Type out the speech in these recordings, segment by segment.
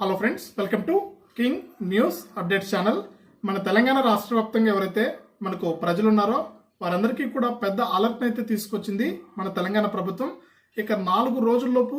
Hello friends welcome to King News update channel మన తెలంగాణ రాష్ట్ర వ్యాప్తంగా ఎవరైతే మనకు ప్రజలు ఉన్నారో వారందరికీ కూడా పెద్ద అలర్ట్ అయితే తీసుకొచ్చింది మన తెలంగాణ ప్రభుత్వం. ఇక నాలుగు రోజుల్లోపు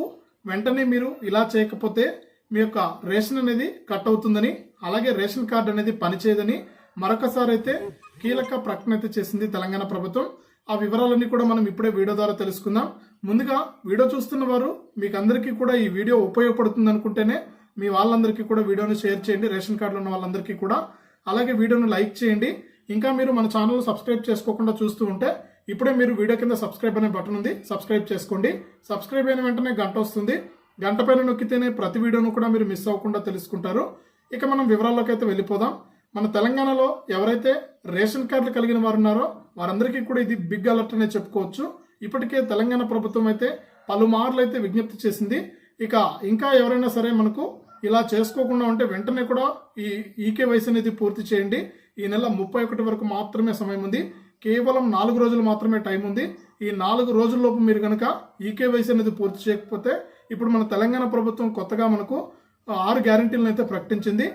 వెంటనే మీరు ఇలా చేయకపోతే మీ యొక్క రేషన్ అనేది కట్ అవుతుందని అలాగే రేషన్ కార్డు అనేది పనిచేయదని మరొకసారి అయితే కీలక ప్రకటన అయితే చేసింది తెలంగాణ ప్రభుత్వం. ఆ వివరాలన్నీ కూడా మనం ఇప్పుడే వీడియో ద్వారా తెలుసుకుందాం. ముందుగా వీడియో చూస్తున్న వారు మీకు అందరికీ కూడా ఈ వీడియో ఉపయోగపడుతుంది అనుకుంటేనే మీ వాళ్ళందరికీ కూడా వీడియోని షేర్ చేయండి. రేషన్ కార్డులు ఉన్న వాళ్ళందరికీ కూడా. అలాగే వీడియోను లైక్ చేయండి. ఇంకా మీరు మన ఛానల్ సబ్స్క్రైబ్ చేసుకోకుండా చూస్తూ ఉంటే ఇప్పుడే మీరు వీడియో కింద సబ్స్క్రైబ్ అనే బటన్ ఉంది. సబ్స్క్రైబ్ చేసుకోండి. సబ్స్క్రైబ్ అయిన వెంటనే గంట వస్తుంది. గంట పైన నొక్కితేనే ప్రతి వీడియోను కూడా మీరు మిస్ అవ్వకుండా తెలుసుకుంటారు. ఇక మనం వివరాల్లోకి అయితే వెళ్ళిపోదాం. మన తెలంగాణలో ఎవరైతే రేషన్ కార్డులు కలిగిన వారు ఉన్నారో వారందరికీ కూడా ఇది బిగ్ అలర్ట్ అనే చెప్పుకోవచ్చు. ఇప్పటికే తెలంగాణ ప్రభుత్వం అయితే పలుమార్లు అయితే విజ్ఞప్తి చేసింది. ఇక ఇంకా ఎవరైనా సరే మనకు ఇలా చేసుకోకుండా ఉంటే వెంటనే కూడా ఈ ఈకేవైసీ అనేది పూర్తి చేయండి. ఈ నెల ముప్పై ఒకటి వరకు మాత్రమే సమయం ఉంది. కేవలం నాలుగు రోజులు మాత్రమే టైం ఉంది. ఈ నాలుగు రోజుల్లోపు మీరు కనుక ఈకేవైసీ అనేది పూర్తి చేయకపోతే ఇప్పుడు మన తెలంగాణ ప్రభుత్వం కొత్తగా మనకు ఆరు గ్యారంటీలను అయితే ప్రకటించింది.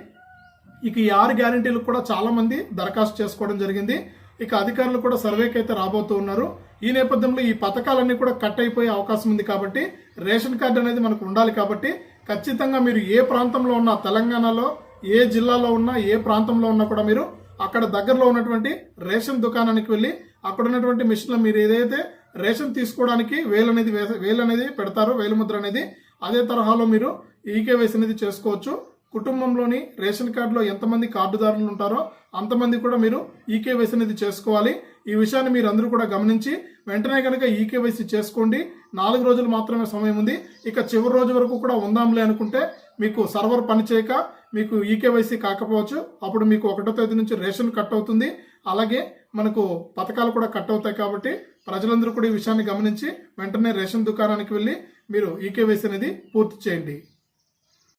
ఇక ఈ ఆరు గ్యారంటీలకు కూడా చాలామంది దరఖాస్తు చేసుకోవడం జరిగింది. ఇక అధికారులు కూడా సర్వేకి అయితే రాబోతూ ఉన్నారు. ఈ నేపథ్యంలో ఈ పథకాలన్నీ కూడా కట్ అయిపోయే అవకాశం ఉంది కాబట్టి రేషన్ కార్డు అనేది మనకు ఉండాలి కాబట్టి ఖచ్చితంగా మీరు ఏ ప్రాంతంలో ఉన్నా తెలంగాణలో ఏ జిల్లాలో ఉన్నా ఏ ప్రాంతంలో ఉన్నా కూడా మీరు అక్కడ దగ్గరలో ఉన్నటువంటి రేషన్ దుకాణానికి వెళ్ళి అక్కడ ఉన్నటువంటి మిషన్లో మీరు ఏదైతే రేషన్ తీసుకోవడానికి వేలు అనేది వేలు అనేది పెడతారో వేలుముద్ర అనేది అదే తరహాలో మీరు ఈకేవైసీ అనేది చేసుకోవచ్చు. కుటుంబంలోని రేషన్ కార్డులో ఎంతమంది కార్డుదారులు ఉంటారో అంతమంది కూడా మీరు ఈకేవైసీ అనేది చేసుకోవాలి. ఈ విషయాన్ని మీరు అందరూ కూడా గమనించి వెంటనే కనుక ఈకేవైసీ చేసుకోండి. నాలుగు రోజులు మాత్రమే సమయం ఉంది. ఇక చివరి రోజు వరకు కూడా ఉందాంలే అనుకుంటే మీకు సర్వర్ పనిచేయక మీకు ఈకేవైసీ కాకపోవచ్చు. అప్పుడు మీకు ఒకటో తేదీ నుంచి రేషన్ కట్ అవుతుంది. అలాగే మనకు పథకాలు కూడా కట్ అవుతాయి కాబట్టి ప్రజలందరూ కూడా ఈ విషయాన్ని గమనించి వెంటనే రేషన్ దుకాణానికి వెళ్ళి మీరు ఈకేవైసీ అనేది పూర్తి చేయండి.